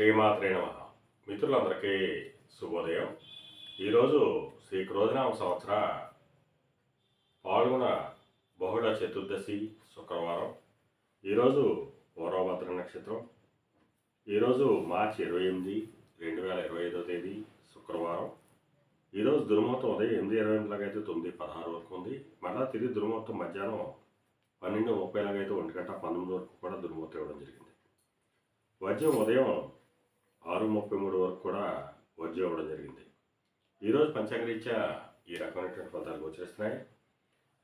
శ్రీమాత్రే నమ. మిత్రులందరికీ శుభోదయం. ఈరోజు శ్రీ క్రోధనామ సంవత్సర పాల్గొన బహుళ చతుర్దశి శుక్రవారం. ఈరోజు పూర్వభద్ర నక్షత్రం. ఈరోజు మార్చి ఇరవై ఎనిమిది రెండు వేల ఇరవై ఐదో తేదీ శుక్రవారం. ఈరోజు దుర్ముహూర్తం ఉదయం ఎనిమిది ఇరవై ఎనిమిదిలాగైతే తొమ్మిది పదహారు వరకు ఉంది. మళ్ళా తిరిగి దుర్ముహూర్తం మధ్యాహ్నం పన్నెండు ముప్పైలాగైతే ఒంటి గంట పంతొమ్మిది వరకు కూడా దుర్ముహూర్తం ఇవ్వడం జరిగింది. వజ్రం ఉదయం ముప్పై మూడు వరకు కూడా వజ్రం ఇవ్వడం జరిగింది. ఈరోజు పంచాంగరీత్యా ఈ రకమైనటువంటి ఫలితాలు వచ్చేస్తున్నాయి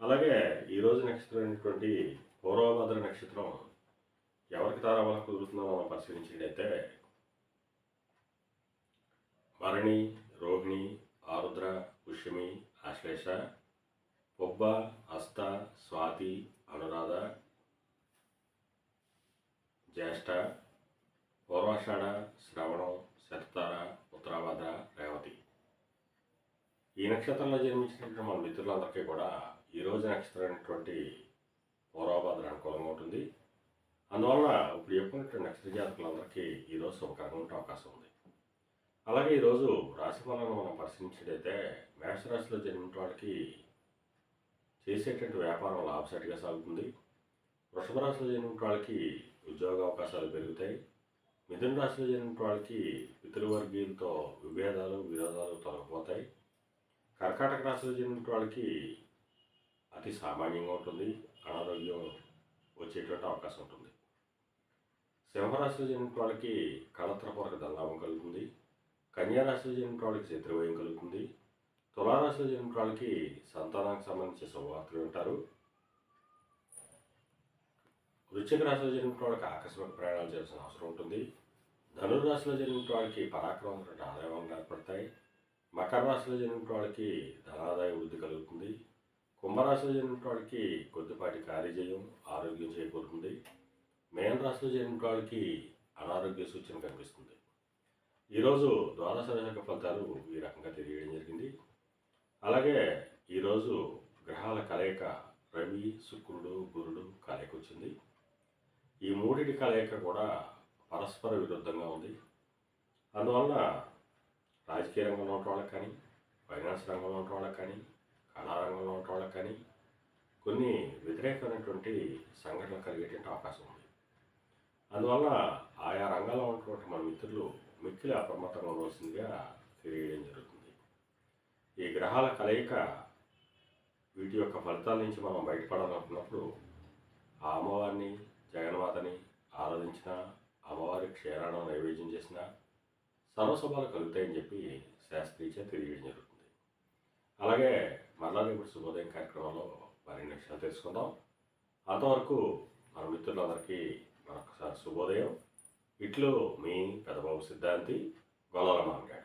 అలాగే ఈరోజు నక్షత్రం అయినటువంటి పూర్వభద్ర నక్షత్రం ఎవరికి తారావలం కుదురుతుందో మనం పరిశీలించినట్టయితే భరణి రోహిణి ఆరుద్ర పుష్యమి ఆశ్లేష పొబ్బ హస్త స్వాతి అనురాధ జ్యేష్ఠ పూర్వాషాఢ శ్రవణం శతతార ఉత్తరాభద్ర రేవతి. ఈ నక్షత్రంలో జన్మించినటువంటి మన మిత్రులందరికీ కూడా ఈ రోజు నక్షత్రం అయినటువంటి పూర్వభద్ర అనుకూలంగా ఉంటుంది. అందువలన ఇప్పుడు చెప్పుకున్నటువంటి నక్షత్ర జాతకులందరికీ ఈరోజు శుభకరంగా ఉండే అవకాశం ఉంది. అలాగే ఈరోజు రాశి ఫలాలను మనం పరిశీలించినట్టయితే మేషరాశిలో జన్మిన వాళ్ళకి చేసేటువంటి వ్యాపారం లాభసాటిగా సాగుతుంది. వృషభ రాశిలో జన్మిన వాళ్ళకి ఉద్యోగ అవకాశాలు పెరుగుతాయి. మిథున రాశిలో జరిగిన వాళ్ళకి పితృవర్గీయులతో విభేదాలు విరోధాలు తొలగిపోతాయి. కర్కాటక రాశిలో జరిగిన వాళ్ళకి అతి సామాన్యంగా ఉంటుంది. అనారోగ్యం వచ్చేటువంటి అవకాశం ఉంటుంది. సింహరాశిలో జరిగిన వాళ్ళకి కళత్రపూరక ధనలాభం కలుగుతుంది. కన్యారాశిలో జరిగిన వాళ్ళకి శత్రువయం కలుగుతుంది. తులారాశిలో జరిగిన వాళ్ళకి సంతానానికి సంబంధించిన శుభవార్తలు వింటారు. వృశ్చిక రాశిలో జరిగిన వాడికి ఆకస్మిక ప్రయాణాలు చేయాల్సిన అవసరం ఉంటుంది. ధనుర్రాశిలో జరిగిన వాడికి పరాక్రమం ఆదాయం ఏర్పడతాయి. మకర రాశిలో జరిగిన వాడికి ధనాదాయ వృద్ధి కలుగుతుంది. కుంభరాశిలో జరిగిన వాడికి కొద్దిపాటి కార్యజయం ఆరోగ్యం చేకూరుతుంది. మేన రాశిలో జరిగిన వాడికి అనారోగ్య సూచన కనిపిస్తుంది. ఈరోజు ద్వాదశ దశక ఫలితాలు ఈ రకంగా తెలియడం జరిగింది. అలాగే ఈరోజు గ్రహాల కలయిక రవి శుక్రుడు గురుడు కలయిక వచ్చింది. ఈ మూడిటి కలయిక కూడా పరస్పర విరుద్ధంగా ఉంది. అందువలన రాజకీయ రంగంలో ఉన్న వాళ్ళకి కానీ ఫైనాన్స్ రంగంలో ఉన్న వాళ్ళకి కానీ కళారంగంలో ఉన్న వాళ్ళకి కానీ కొన్ని వ్యతిరేకమైనటువంటి సంఘటనలు కలిగేటువంటి అవకాశం ఉంది. అందువల్ల ఆయా రంగాల్లో ఉన్నటువంటి మన మిత్రులు మిక్కిలి అప్రమత్తంగా ఉండవలసిందిగా తెలియడం జరుగుతుంది. ఈ గ్రహాల కలయిక వీటి యొక్క ఫలితాల నుంచి మనం బయటపడాలనుకున్నప్పుడు ఆ అమ్మవారిని జగన్మాతని ఆరాధించిన అమ్మవారి క్షీరాణం నైవేద్యం చేసిన సర్వశుభాలు కలుగుతాయని చెప్పి శాస్త్రీచే తెలియడం జరుగుతుంది. అలాగే మరలా ఇప్పుడు శుభోదయం కార్యక్రమంలో మరిన్ని విషయాలు తెలుసుకుందాం. అంతవరకు మన మిత్రులందరికీ మరొకసారి శుభోదయం. ఇట్లు మీ పెదబాబు సిద్ధాంతి గొల్లల మాంగాడ